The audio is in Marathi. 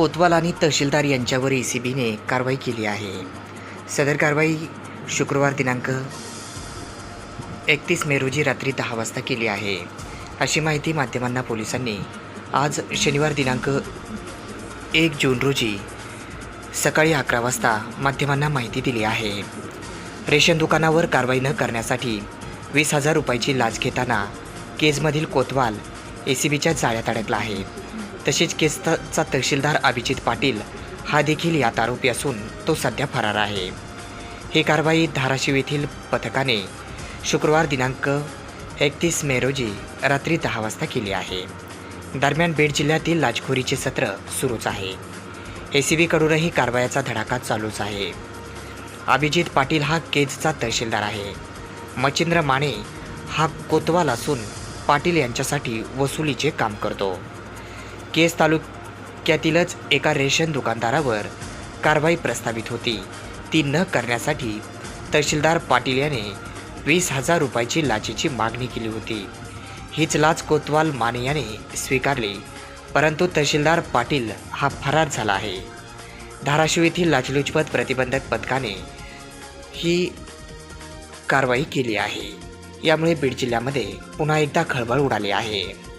कोतवाल आणि तहसीलदार यांच्यावर ए सी बीने कारवाई केली आहे. सदर कारवाई शुक्रवार दिनांक एकतीस मे रोजी रात्री दहा वाजता केली आहे. अशी माहिती माध्यमांना पोलिसांनी आज शनिवार दिनांक एक जून रोजी सकाळी अकरा वाजता माध्यमांना माहिती दिली आहे. रेशन दुकानावर कारवाई न करण्यासाठी वीस हजार रुपयाची लाच घेताना केजमधील कोतवाल ए सी बीच्या जाळ्यात अडकला आहे. तसेच केसचा तहसीलदार अभिजित पाटील हा देखील यात आरोपी असून तो सध्या फरार आहे. ही कारवाई धाराशिव येथील पथकाने शुक्रवार दिनांक एकतीस मे रोजी रात्री दहा वाजता केली आहे. दरम्यान बीड जिल्ह्यातील लाचखोरीचे सत्र सुरूच आहे. ए सी बीकडूनही कारवायाचा धडाका चालूच आहे. अभिजित पाटील हा केजचा तहसीलदार आहे. मच्छिंद्र माने हा कोतवाल असून पाटील यांच्यासाठी वसुलीचे काम करतो. केस तालुक्यातीलच एका रेशन दुकानदारावर कारवाई प्रस्तावित होती. ती न करण्यासाठी तहसीलदार पाटील याने वीस हजार रुपयाची लाचेची मागणी केली होती. हीच लाच कोतवाल माने याने स्वीकारली परंतु तहसीलदार पाटील हा फरार झाला आहे. धाराशिव येथील लाचलुचपत प्रतिबंधक पथकाने ही कारवाई केली आहे. यामुळे बीड जिल्ह्यामध्ये पुन्हा एकदा खळबळ उडाली आहे.